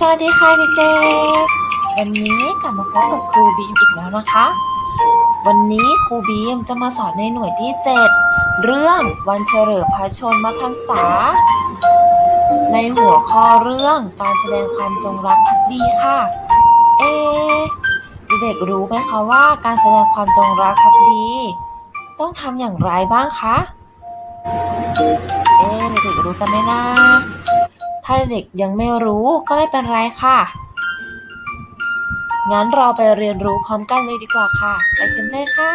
สวัสดีค่ะเด็กๆวันนี้กลับมาพบกับครูบีมอีกแล้วนะคะ วันนี้ครูบีมจะมาสอนในหน่วยที่ 7 เรื่องวันเฉลิมพระชนมพรรษา ในหัวข้อเรื่องการแสดงความจงรักภักดีค่ะ เอเด็กๆรู้ไหมคะว่าการแสดงความจงรักภักดี ต้องทำอย่างไรบ้างคะ เอ๊เด็กๆรู้กันไหมนะ ถ้าเด็กยังไม่รู้ก็ไม่เป็นไรค่ะ งั้นเราไปเรียนรู้พร้อมกันเลยดีกว่าค่ะ ไปกันเลยค่ะ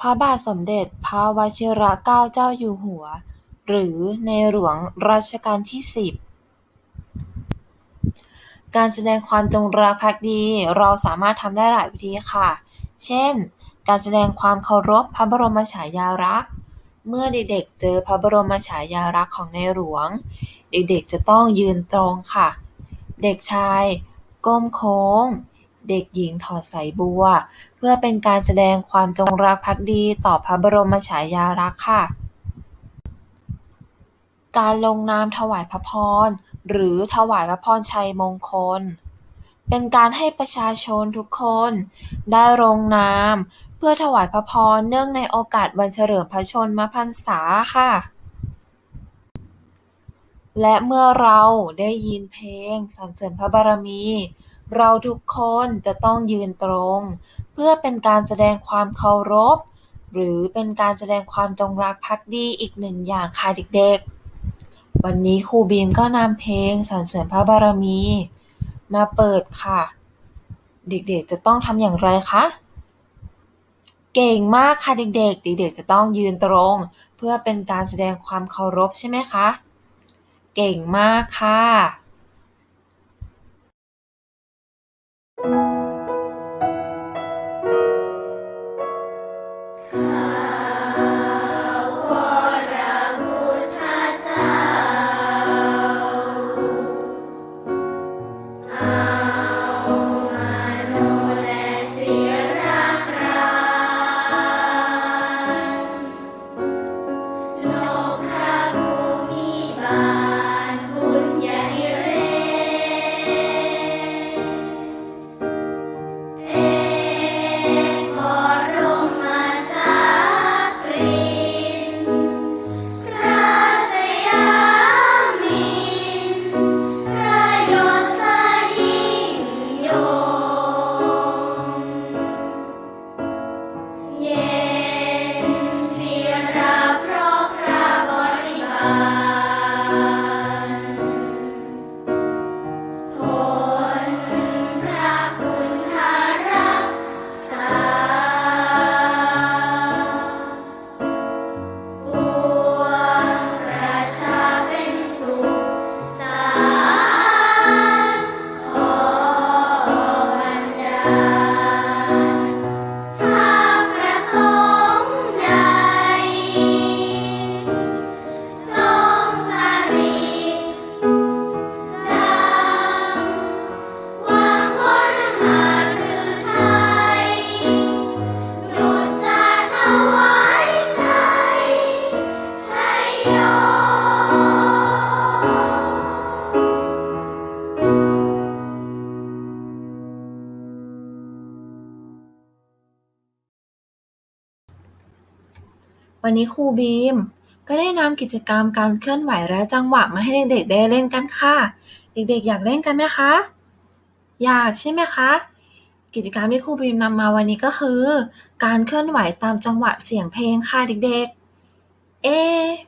พระบาทสมเด็จพระวชิรเกล้าเจ้าอยู่หัว หรือในหลวงรัชกาลที่10การแสดงความจงรักภักดีเราสามารถทำได้หลายวิธีค่ะ เช่น การแสดงความเคารพพระบรมฉายาลักษณ์ เมื่อเด็กๆ เจอพระบรมฉายาลักษณ์ของในหลวง เด็กๆ จะต้องยืนตรงค่ะ เด็กชาย ก้มโค้ง เด็กหญิงถอดสายบัว เพื่อเป็นการแสดงความจงรักภักดีต่อพระบรมฉายาลักษณ์ค่ะ การลงนามถวายพระพร หรือถวายพระพรชัยมงคลเป็นการให้ประชาชนทุกคน ได้ลงนาม พื่อถวายพระพรเนื่องในโอกาสวันเฉลิมพระชนมพรรษาค่ะ และเมื่อเราได้ยินเพลงสรรเสริญพระบารมี เราทุกคนจะต้องยืนตรง เพื่อเป็นการแสดงความเคารพ หรือเป็นการแสดงความจงรักภักดีอีกหนึ่งอย่างค่ะเด็กๆ วันนี้ครูบีมก็นำเพลงสรรเสริญพระบารมี มาเปิดค่ะ เด็กๆจะต้องทำอย่างไรคะ เก่งมากค่ะเด็กๆ เด็กๆ จะต้องยืนตรง เพื่อเป็นการแสดงความเคารพใช่ไหมคะ เก่งมากค่ะ วันนี้ครูบีม ก็ได้นำกิจกรรมการเคลื่อนไหวและจังหวะมาให้เด็กๆได้เล่นกันค่ะ เด็กๆ อยากเล่นกันไหมคะ อยากใช่ไหมคะ กิจกรรมที่ครูบีมนำมาวันนี้ก็คือ การเคลื่อนไหวตามจังหวะเสียงเพลงค่ะเด็กๆ เอ๊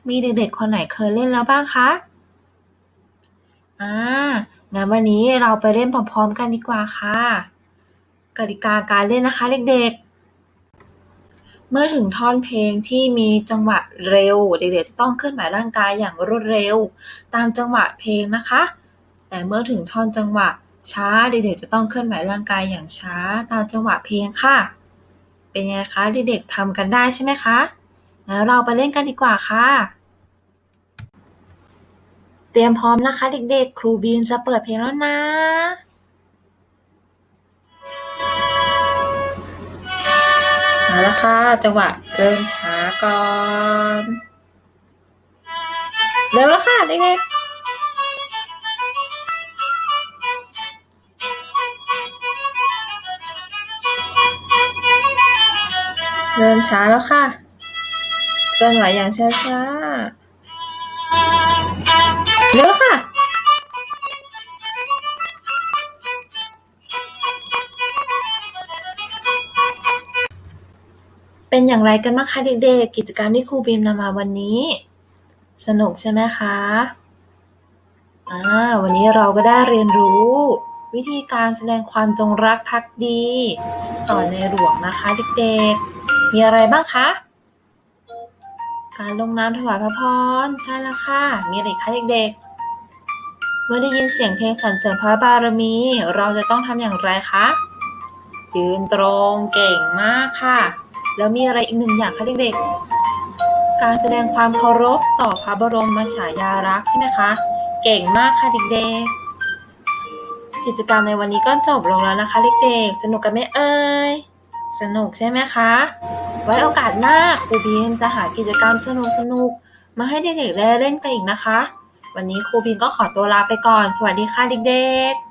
มีเด็กๆ คนไหนเคยเล่นแล้วบ้างคะอ่างั้นวันนี้เราไปเล่นพร้อมๆ กันดีกว่าค่ะกติกาการเล่นนะคะเด็กๆ เมื่อถึงท่อนเพลงที่มีจังหวะเร็ว เด็กๆจะต้องเคลื่อนไหวร่างกายอย่างรวดเร็ว ตามจังหวะเพลงนะคะ แต่เมื่อถึงท่อนจังหวะช้าเด็กๆจะต้องเคลื่อนไหวร่างกายอย่างช้า ตามจังหวะเพลงค่ะ เป็นไงคะเด็กๆทำกันได้ใช่ไหมคะแล้วเราไปเล่นกันดีกว่าค่ะ เตรียมพร้อมนะคะเด็กๆ ครูบีนจะเปิดเพลงแล้วนะ แล้วค่ะจังหวะเริ่มช้าก่อนเร็วแล้วค่ะเด็กๆเริ่มช้าแล้วค่ะเคลื่อนไหวอย่างช้าๆเร็วแล้วค่ะ เป็นอย่างไรกันบ้างคะเด็กๆ กิจกรรมที่ครูบีมนำมาวันนี้ สนุกใช่ไหมคะอ่าวันนี้เราก็ได้เรียนรู้ วิธีการแสดงความจงรักภักดี ต่อในหลวงนะคะเด็กๆ มีอะไรบ้างคะ การลงนามถวายพระพรใช่แล้วค่ะ มีอะไรคะเด็กๆ เมื่อได้ยินเสียงเพลงสรรเสริญพระบารมี เราจะต้องทำอย่างไรคะ ยืนตรงเก่งมากค่ะ แล้วมีอะไรอีกหนึ่งอย่างคะเด็กๆ การแสดงความเคารพต่อพระบรมมฉายาลักษณ์ใช่ไหมคะ เก่งมากค่ะเด็กๆ กิจกรรมในวันนี้ก็จบลงแล้วนะคะเด็กๆ สนุกกันไหมเอ่ย สนุกใช่ไหมคะ ไว้โอกาสหน้าครูบีมจะหากิจกรรมสนุกๆมาให้เด็กๆได้เล่นกันอีกนะคะ วันนี้ครูบีมก็ขอตัวลาไปก่อน สวัสดีค่ะเด็กๆ